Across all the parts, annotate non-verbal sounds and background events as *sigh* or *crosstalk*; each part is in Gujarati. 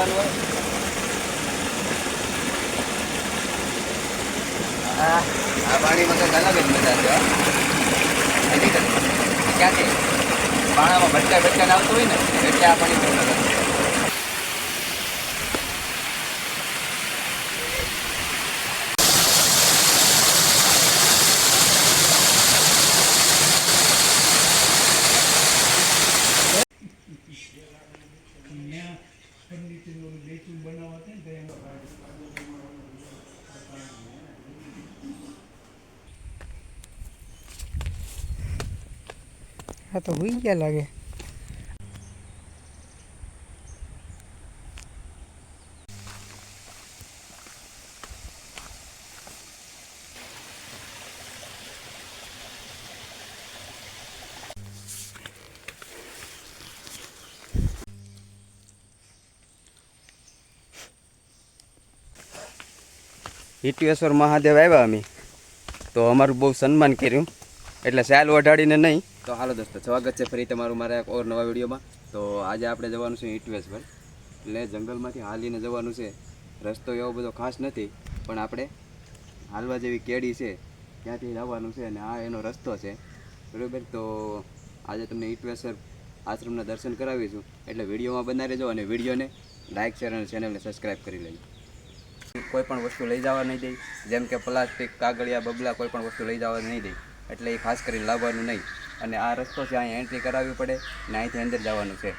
આવવાનું હોય આ પાણીમાં કંઈક અલગ જ મજા છે. ક્યાંથી પાણામાં ભટકા ભટકા આવતું હોય ને, એટલે આ પાણી હા તો હોઈ ગયા લાગે. હિટેશ્વર મહાદેવ આવ્યા અમે. તો અમારું બહુ સન્માન કર્યું. એટલે સાલ વઢાડીને નહીં તો હાલો દોસ્તો, સ્વાગત છે ફરી તમારું મારા એક ઓર નવા વિડીયોમાં. તો આજે આપણે જવાનું છે ઇટવેસ પર એટલે જંગલમાંથી હાલીને જવાનું છે. રસ્તો એવો બધો ખાસ નથી, પણ આપણે હાલવા જેવી કેડી છે, ત્યાંથી લાવવાનું છે અને આ એનો રસ્તો છે. બરાબર? તો આજે તમને ઇટવેસર આશ્રમના દર્શન કરાવીશું. એટલે વિડીયોમાં બનાવી રહેજો અને વિડીયોને લાઇક શેર અને ચેનલને સબસ્ક્રાઈબ કરી લેજો. કોઈ પણ વસ્તુ લઈ જવા નહીં દે. જેમ કે પ્લાસ્ટિક, કાગળિયા, બબલા કોઈ પણ વસ્તુ લઈ જવા નહીં દે. એટલે એ ખાસ કરીને લાવવાનું નહીં. અને આ રસ્તો છે અહીંયા એન્ટ્રી કરાવવી પડે ને અહીંથી અંદર જવાનું છે.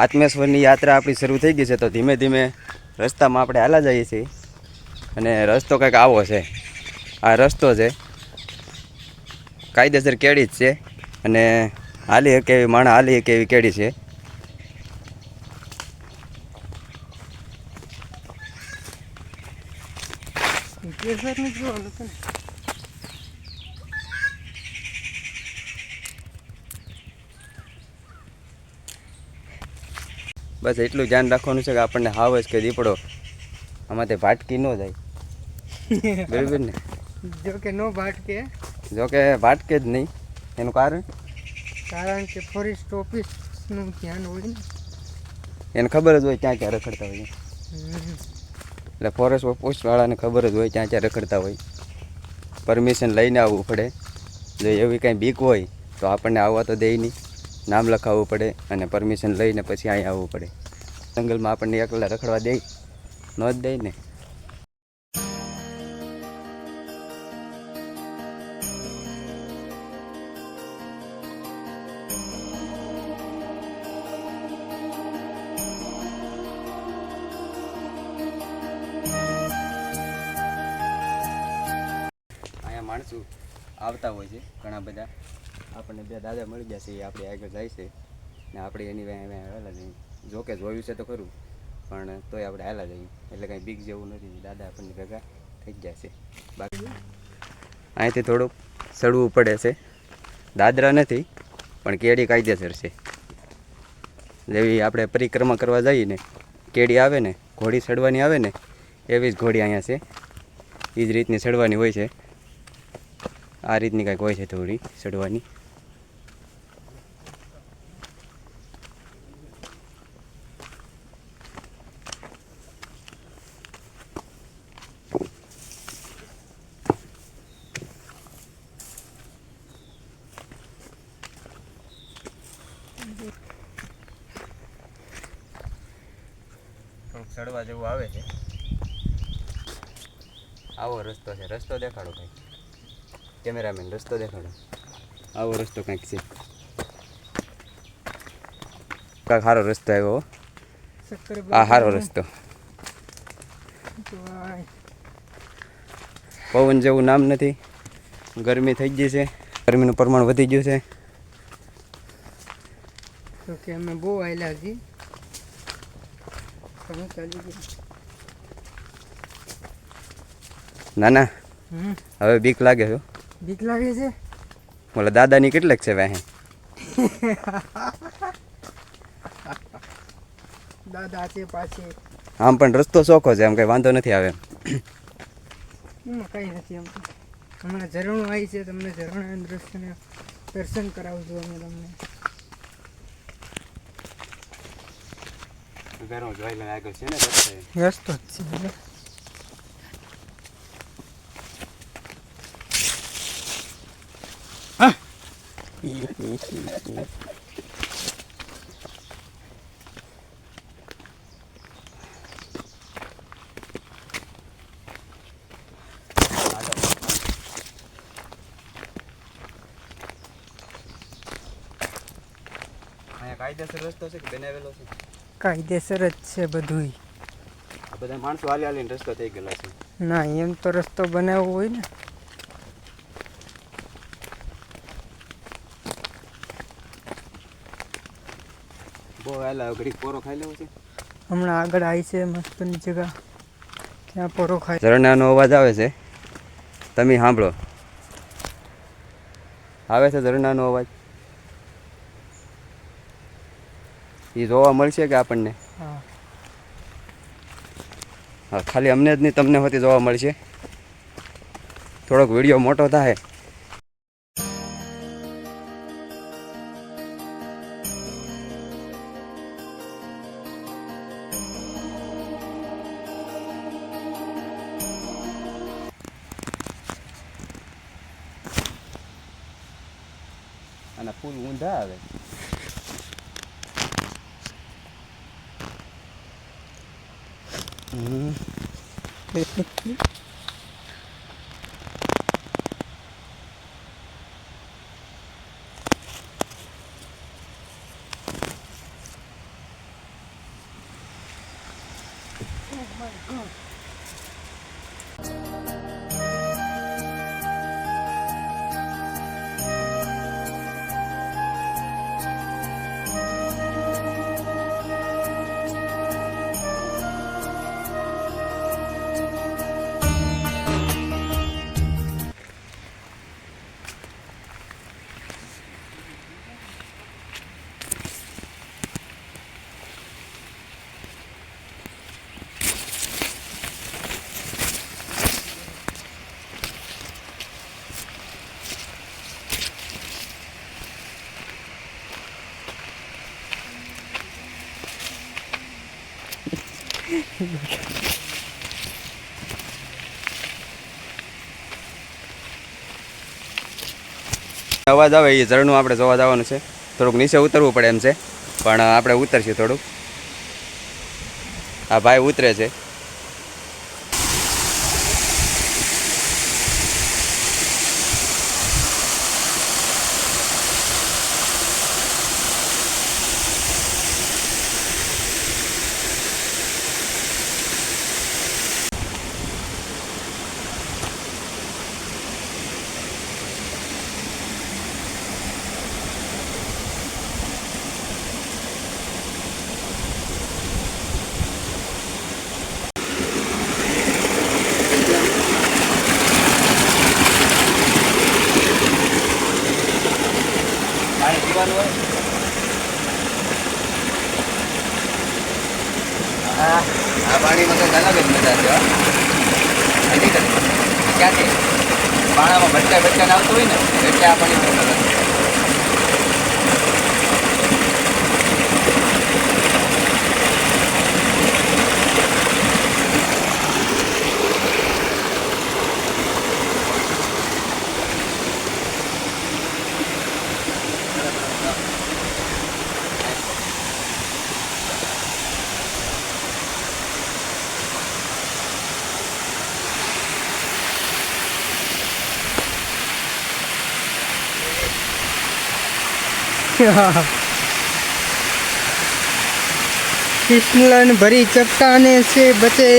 આત્મેશ્વરની યાત્રા આપણી શરૂ થઈ ગઈ છે તો ધીમે ધીમે રસ્તામાં આપણે હાલા જઈએ છીએ અને રસ્તો કંઈક આવો છે. આ રસ્તો છે. કાયદેસર કેળી જ છે અને હાલી એક એવી માણા હાલી એક એવી કેળી છે. જ જોવાનું હતું બસ એટલું ધ્યાન રાખવાનું છે કે આપણને હાવસ કે દીપડો તે ભાટકી ન જાય. *laughs* બરાબર ને? જો કે નો ભાટકે. જો કે ભાટકે જ નહીં. એનું કારણ? કારણ કે ફોરેસ્ટ ઓફિસનું ધ્યાન હોય ને. એને ખબર જ હોય ક્યાં ક્યાં રખડતા હોય. એટલે ફોરેસ્ટ પોસ્ટવાળાને ખબર જ હોય ત્યાં ત્યાં રખડતા હોય. પરમિશન લઈને આવવું પડે. જો એવી કાંઈ બીક હોય, તો આપણને આવવા તો દે નહીં. નામ લખાવવું પડે અને પરમિશન લઈને પછી અહીં આવવું પડે. જંગલમાં આપણને એકલા રખડવા દે ન જ દે ને. આપણને બે દાદા મળી ગયા છે એ આપણે આગળ જાય છે. ને આપણે એની વાંહે હાલા જઈએ જોકે જોયું છે તો ખરું, પણ તોય આપણે હાલા જઈએ એટલે કાંઈ બીક જેવું નથી. દાદા આપણને ભેગા થઈ જાય છે. બાકી અહીંથી થોડુંક ચડવું પડે છે. દાદરા નથી, પણ કેડી કાયદેસર છે. જેવી આપણે પરિક્રમા કરવા જઈએ ને, કેડી આવે ને, ઘોડી ચડવાની આવે ને, એવી જ ઘોડી અહીંયા છે. એ જ રીતની ચડવાની હોય છે. આ રીતની કાંઈક હોય છે થોડી ચડવાની થોડુંક ચડવા જેવું આવે છે. આવો રસ્તો છે. રસ્તો દેખાડો કંઈક. કેમેરામેન રસ્તો દેખાડો. આવો રસ્તો કંઈક છે. કાંઈક સારો રસ્તો આવ્યો હો. આ સારો રસ્તો. પવન જેવું નામ નથી. ગરમી થઈ ગઈ છે. ગરમીનું પ્રમાણ વધી ગયું છે. તો કે અમે બહુ આવેલા છીએ. ના ના હમ. હવે બીક લાગે છે બીક લાગે છે? ઓલા દાદાની કેટલેક છે વાહે? *laughs* દાદા છે પાછે. આમ પણ રસ્તો ચોખ્ખો છે આમ કંઈ વાંધો નથી આવે. એમાં કઈ નથી આમ હમણાં ઝરણું આવી છે તમને ઝરણા દર્શન કરાવજો અમે તમને. ઘરો જોઈ લઈને આગળ છે ને રસ્તે વ્યસ્ત જ છે અહીંયા કાયદેસર રસ્તો છે કે બનાવેલો છે? કાયદેસર જ છે બધુંય. બધા માણસો હાલી હાલીને રસ્તો થઈ ગયેલા છે. ના એમ તો રસ્તો બનાવવો હોય ને. બહુ હાલા ઘડીક પોરો ખાઈ લેવો છે. હમણાં આગળ આવી છે મસ્તની જગા. ત્યાં પોરો ખાય? ઝરણાનો અવાજ આવે છે. તમે સાંભળો. આવે છે ઝરણાનો અવાજ? એ જોવા મળશે કે આપણને? હા. ખાલી અમને જ નહીં તમને હોતી જોવા મળશે. થોડોક વીડિયો મોટો થાય. અવાજ આવે એ ઝરણું આપણે જોવા જવાનું છે. થોડુંક નીચે ઉતરવું પડે એમ છે. પણ આપણે ઉતરશું થોડુંક. આ ભાઈ ઉતરે છે. પાણી હોય. આ પાણીમાં કંઈક અલગ જ મજા છે. હજી ક્યાંથી? પાણામાં ભટકા ભટકા આવતું હોય ને, એટલે આ પાણી કિસલન ભરી ચટ્ટાને છે બચે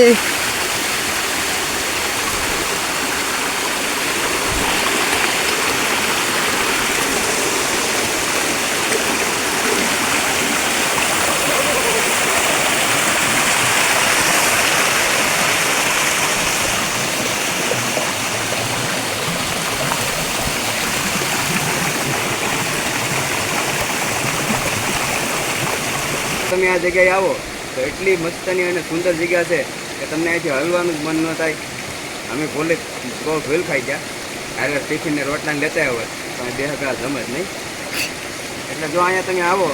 તમે આ જગ્યાએ આવો, તો એટલી મસ્તની અને સુંદર જગ્યા છે કે તમને અહીંથી હલવાનું મન ન થાય. અમે ભોલે બહુ ભૂલ ખાઈ ગયા. હારે ટિફિનને રોટલાને લેતા હોય પણ બે હગા જમે જ નહીં. એટલે જો અહીંયા તમે આવો,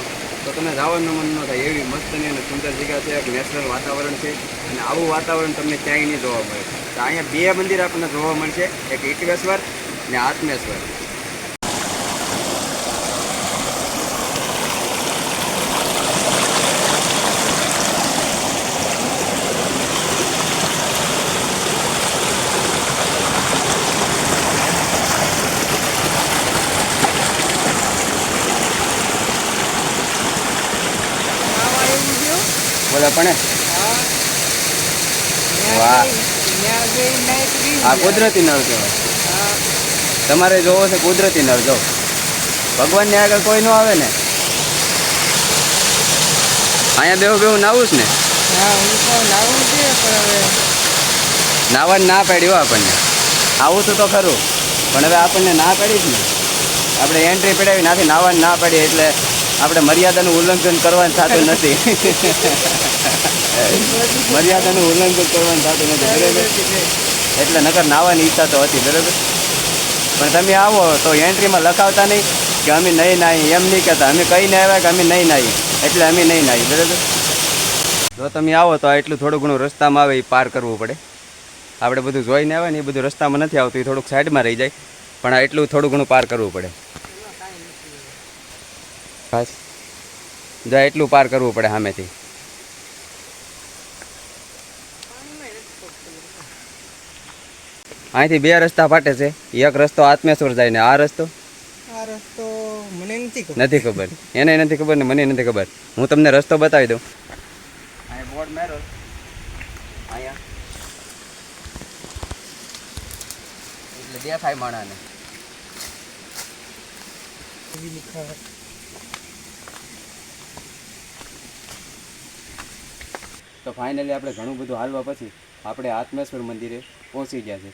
તો તમને જવાનું મન ન થાય. એવી મસ્તની અને સુંદર જગ્યા છે. એક નેચરલ વાતાવરણ છે. અને આવું વાતાવરણ તમને ક્યાંય નહીં જોવા મળે. તો અહીંયા બે મંદિર આપણને જોવા મળશે. એક ઇટવેશ્વર ને આત્મેશ્વર આવા એવું ગયો બોલે પણ. વાહ. આ કુદરતી નળ કહેવાય. તમારે જોવો છે કુદરતી નળ જો. ભગવાનની આગળ કોઈ ન આવે ને. અહીંયા બેવું બેવું નાવું જ ને. છે નાવાની ના પાડ્યું આપણને. આવું તો તો ખરું પણ હવે આપણને ના પાડી જ ને. આપણે એન્ટ્રી પડાવી નાથી નાવા ના પાડી એટલે આપણે મર્યાદાનું ઉલ્લંઘન કરવાનું થતું નથી. *laughs* મર્યાદાનું ઉલ્લંઘન કરવાનું થતું નથી, બરાબર? એટલે નગર નાવાની ઈચ્છા તો હતી, બરાબર? પણ તમે આવો તો એન્ટ્રીમાં લખાવતા નહીં કે અમે નહીં નાહી, એમ નહીં કહેતા. અમે કહીને આવ્યા કે અમે નહીં નાહી, એટલે અમે નહીં નાહી, બરાબર? જો તમે આવો તો એટલું થોડું ઘણું રસ્તામાં આવે એ પાર કરવું પડે. આપણે બધું જોઈને આવે ને એ બધું રસ્તામાં નથી આવતું, એ થોડુંક સાઈડમાં રહી જાય. પણ એટલું થોડું ઘણું પાર કરવું પડે. બસ. જો એટલું પાર કરવું પડે સામેથી. અહીંથી બે રસ્તા ફાટે છે. એક રસ્તો આત્મેશ્વર જાય ને આ રસ્તો? આ રસ્તો મને નથી ખબર. નથી ખબર. એને નથી ખબર ને મને નથી ખબર. હું તમને રસ્તો બતાવી દઉં. અહીંયા બોર્ડ મેરો અહીંયા. એટલે દેખાય માણાને. તો ફાઇનલી આપણે ઘણું બધું હાલવા પછી આપણે આત્મેશ્વર મંદિરે પહોંચી ગયા છે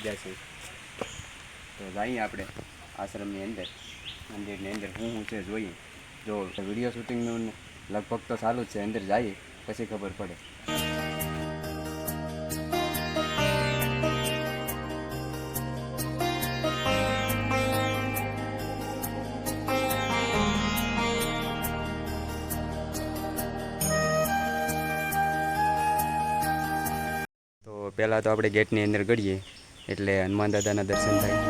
આવી છીએ તો જઈએ આપણે આશ્રમની અંદર, મંદિરની અંદર શું શું છે જોઈએ. જો વીડિયો શૂટિંગનું લગભગ તો ચાલુ જ છે, અંદર જઈએ, પછી ખબર પડે. તો પહેલાં તો આપણે ગેટની અંદર ગળીએ એટલે હનુમાન દાદાના દર્શન થાય.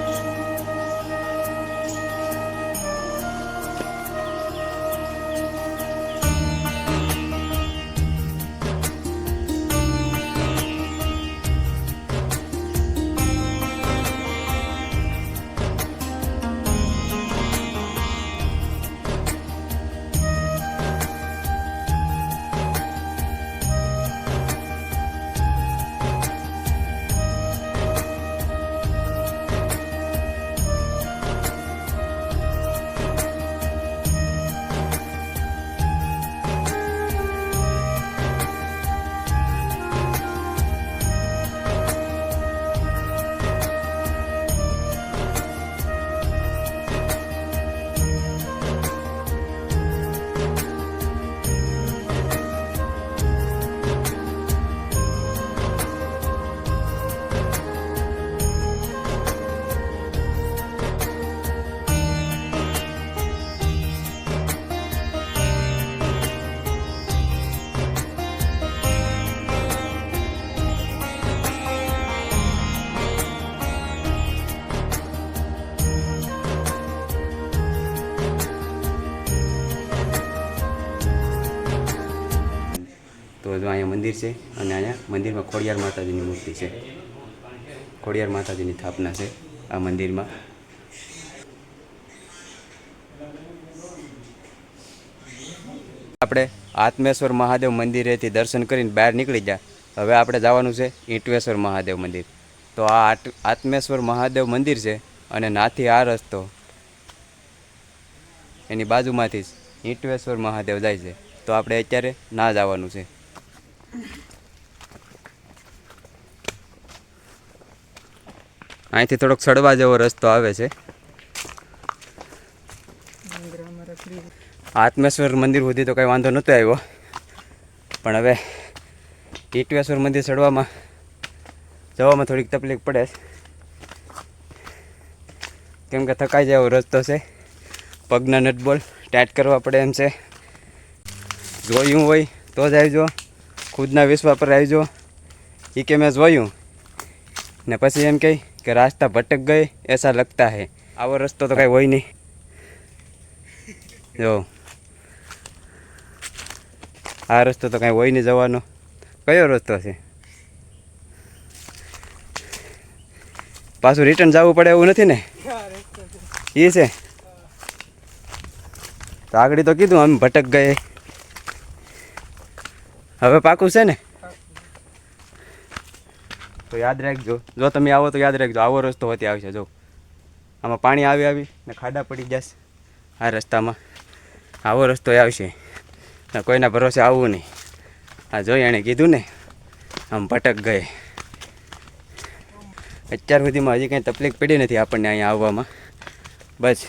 જો અહીંયા મંદિર છે અને અહીંયા મંદિરમાં ખોડિયાર માતાજીની મૂર્તિ છે. ખોડિયાર માતાજીની સ્થાપના છે આ મંદિરમાં. આપણે આત્મેશ્વર મહાદેવ મંદિરેથી દર્શન કરીને બહાર નીકળી જાય હવે આપણે જવાનું છે ઈંટવેશ્વર મહાદેવ મંદિર. તો આ આત્મેશ્વર મહાદેવ મંદિર છે અને નાથી આ રસ્તો એની બાજુમાંથી જ ઈંટવેશ્વર મહાદેવ જાય છે. તો આપણે અત્યારે ના જવાનું છે. અહીંથી થોડોક સડવા જેવો રસ્તો આવે છે. આત્મેશ્વર મંદિર સુધી તો કંઈ વાંધો નહોતો આવ્યો. પણ હવે ઈટવેશ્વર મંદિર ચડવામાં જવામાં થોડીક તકલીફ પડે કેમ કે થકાઈ જાય એવો રસ્તો છે. પગના નટબોલ ટાઈટ કરવા પડે એમ છે. જોયું હોય તો જ આવજો. ખુદના વિશ્વા પર આવી આવજો એ કે મેં જોયું. ને પછી એમ કહે કે રાસ્તા ભટક ગઈ, એસા લગતા હે. આવો રસ્તો તો કાંઈ હોય નહીં. જો. આ રસ્તો તો કાંઈ હોય નહીં જવાનો. કયો રસ્તો છે? પાછું રિટર્ન જવું પડે એવું નથી ને? એ છે. તો આગળ તો કીધું અમે ભટક ગયે હવે પાકું છે ને? તો યાદ રાખજો. જો તમે આવો તો યાદ રાખજો. આવો રસ્તો હોતી આવશે જો. આમાં પાણી આવી આવી ને ખાડા પડી જશે આ રસ્તામાં. આવો રસ્તો આવશે. ને કોઈના ભરોસે આવવું નહીં. આ જોઈ એણે કીધું ને આમ ભટક ગયે. અત્યાર સુધીમાં હજી કંઈ તકલીફ પડી નથી આપણને અહીંયા આવવામાં. બસ.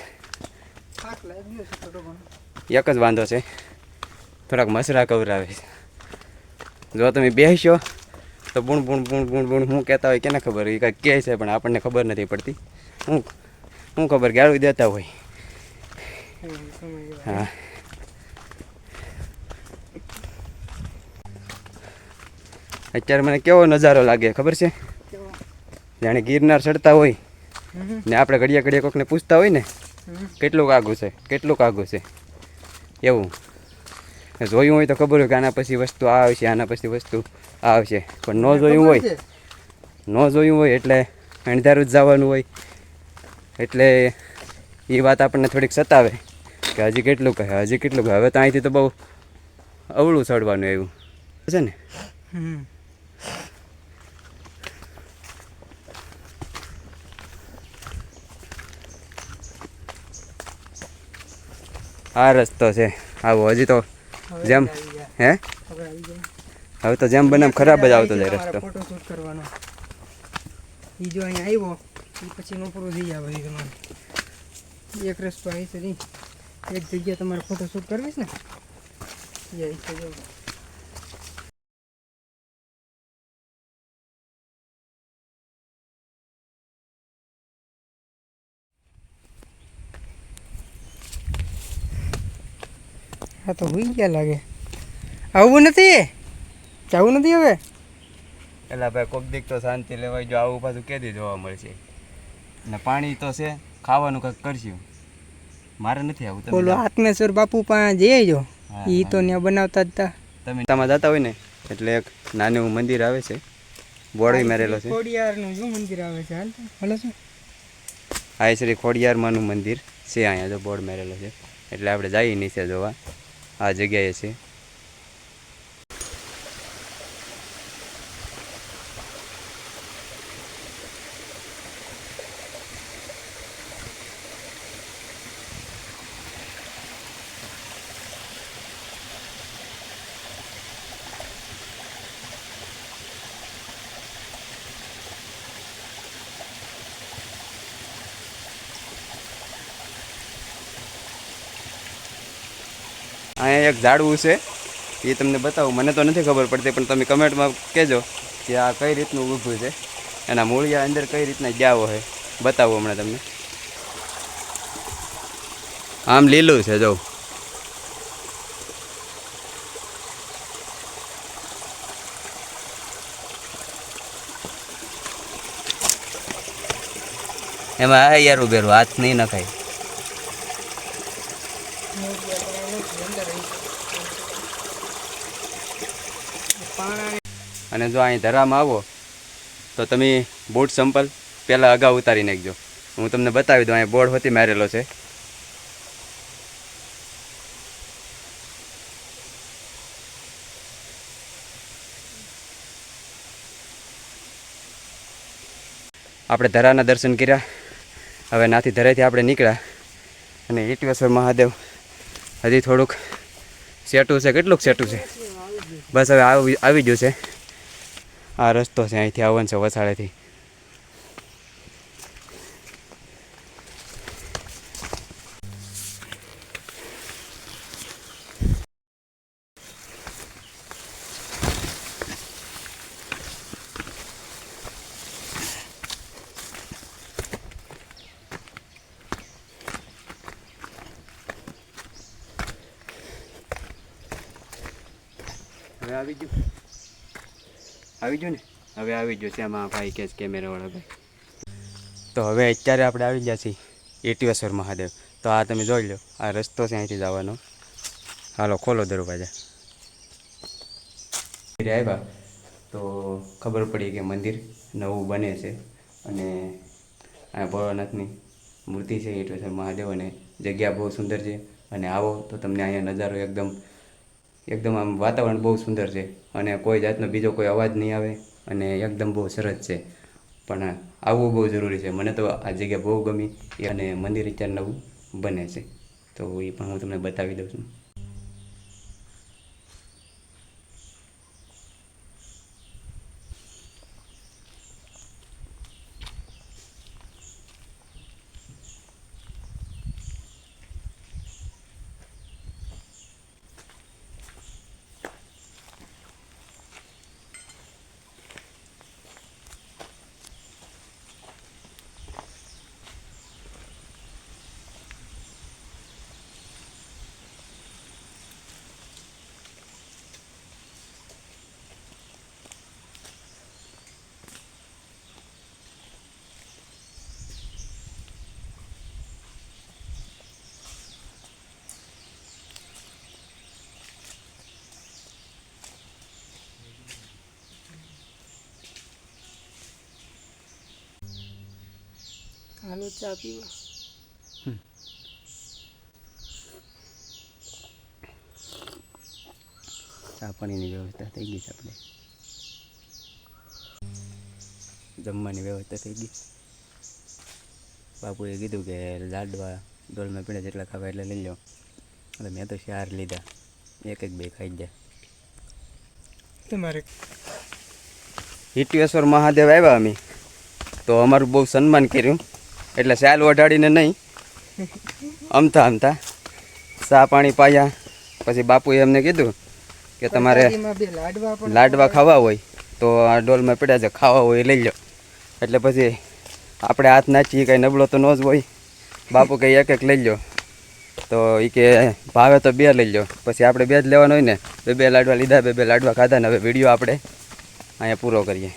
એક જ વાંધો છે. થોડાક મસરા કવરાવે છે. જો તમે બેસશો તો બુણ બુણ બુણ બુણ બુણ શું કહેતા હોય કેને ખબર? એ કાંઈક કહે છે પણ આપણને ખબર નથી પડતી. હું શું ખબર? ગાળું દેતા હોય. હા. અત્યારે મને કેવો નજારો લાગે ખબર છે? જાણે ગિરનાર ચડતા હોય. ને આપણે ઘડિયા ઘડિયા કોકને પૂછતા હોય ને. કેટલું આઘું છે? કેટલું આઘું છે? એવું. જોયું હોય તો ખબર હોય કે આના પછી વસ્તુ આ આવશે આના પછી વસ્તુ આ આવશે. પણ ન જોયું હોય ન જોયું હોય એટલે અણધારું જ જવાનું હોય. એટલે એ વાત આપણને થોડીક સતાવે કે હજી કેટલું કહે હજી કેટલું કહે. હવે તો અહીંથી તો બહુ અવળું ચડવાનું એવું. છે ને? આ રસ્તો છે. આવો હજી તો જેમ હે? હવે તો જેમ બને ખરાબ જ આવતો જાય રસ્તો. ફોટો શૂટ કરવાનો. ઈ જો અહીંયા આવ્યો પછી નો પૂરું થઈ જાય ભાઈ તમારે. એક રસ્તો આવી છે નહીં. એક જગ્યા તમારે ફોટો શૂટ કરવી છે ને? આવી છે જો તો હોઈ ગયા લાગે. આવું નથી? જવું નથી હવે? એટલે ભાઈ કોક દીક તો શાંતિ લેવાય. જો આવું પાછું કેદી જોવા મળશે. ને પાણી તો છે ખાવાનું કંઈક કરશું. મારે નથી આવું બોલો આત્મેશ્વર બાપુ પણ જઈ જો એ તો ત્યાં બનાવતા હતા તમે તમારે જતા હોય ને એટલે એક નાનું એવું મંદિર આવે છે. બોર્ડ મારેલો છે. ખોડિયારનું શું મંદિર આવે છે? હાલ હાલો છો શ્રી ખોડિયારમાંનું મંદિર છે અહીંયા જો બોર્ડ મારેલો છે. એટલે આપણે જઈએ નીચે જોવા. આ જગ્યાએ છે. અહીંયા એક ઝાડવું છે, એ તમને બતાવું. મને તો નથી ખબર પડતી, પણ તમે કમેન્ટમાં કહેજો કે આ કઈ રીતનું ઊભું છે, એના મૂળિયા અંદર કઈ રીતના ગયા હોય બતાવું હમણાં તમને. આમ લીલું છે, જો. એમાં યાર ઉભેરું હાથ નહીં નખાય. અને જો અહીં ધરામાં આવો, તો તમે બોટ સંપલ પહેલાં અગાઉ ઉતારી નાખજો. હું તમને બતાવી દઉં અહીં બોર્ડ હોતી મારેલો છે. આપણે ધરાના દર્શન કર્યા. હવે નાથી ધરેથી આપણે નીકળ્યા. અને ઈટવેશ્વર મહાદેવ હજી થોડુંક સેટું છે. કેટલુંક સેટું છે? બસ હવે આવી આવી ગયું છે. આ રસ્તો છે અહીંથી આવવાનું છે વસાળેથી. આવી ગયું. આવી ગયું ને? હવે આવી ગયું છે આમાં ભાઈ કે કેમેરાવાળા ભાઈ. તો હવે અત્યારે આપણે આવી ગયા છીએ એટીવેશ્વર મહાદેવ. તો આ તમે જોઈ લો, આ રસ્તો છે અહીંથી જવાનો. હાલો, ખોલો દરવાજા. આવ્યા. તો ખબર પડી કે મંદિર નવું બને છે અને આ ભોળાનાથની મૂર્તિ છે એટીવેશ્વર મહાદેવ અને જગ્યા બહુ સુંદર છે. અને આવો તો તમને અહીંયા નજારો એકદમ એકદમ આમ વાતાવરણ બહુ સુંદર છે. અને કોઈ જાતનો બીજો કોઈ અવાજ નહીં આવે અને એકદમ બહુ સરસ છે. પણ આવવું બહુ જરૂરી છે. મને તો આ જગ્યા બહુ ગમી અને મંદિર અત્યારે નવું બને છે. તો એ પણ હું તમને બતાવી દઉં છું. હાલો ચા પીવા. ચા પાણીની વ્યવસ્થા થઈ ગઈ છે આપણે. જમવાની વ્યવસ્થા થઈ ગઈ. બાપુએ કીધું કે લાડવા ડોલમાં પીણે જેટલા ખાવા એટલે લઈ લો એટલે મેં તો ચાર લીધા. એક એક બે ખાઈ ગયા. તમારે હિટવેશ્વર મહાદેવ આવ્યા અમે. તો અમારું બહુ સન્માન કર્યું. એટલે સાલ વઢાડીને નહીં. અમતા અમતા ચા પાણી પાયા. પછી બાપુએ અમને કીધું કે તમારે લાડવા ખાવા હોય તો આ ડોલમાં પડ્યા છે ખાવા હોય એ લઈ લો એટલે પછી આપણે હાથ નાચીએ કાંઈ નબળો તો ન જ હોય. બાપુ કંઈ એક એક લઈ લો તો એ કે ભાવે તો બે લઈ લો પછી આપણે બે જ લેવાનો હોય ને બે બે લાડવા લીધા બે બે લાડવા ખાધા ને હવે વીડિયો આપણે અહીંયા પૂરો કરીએ.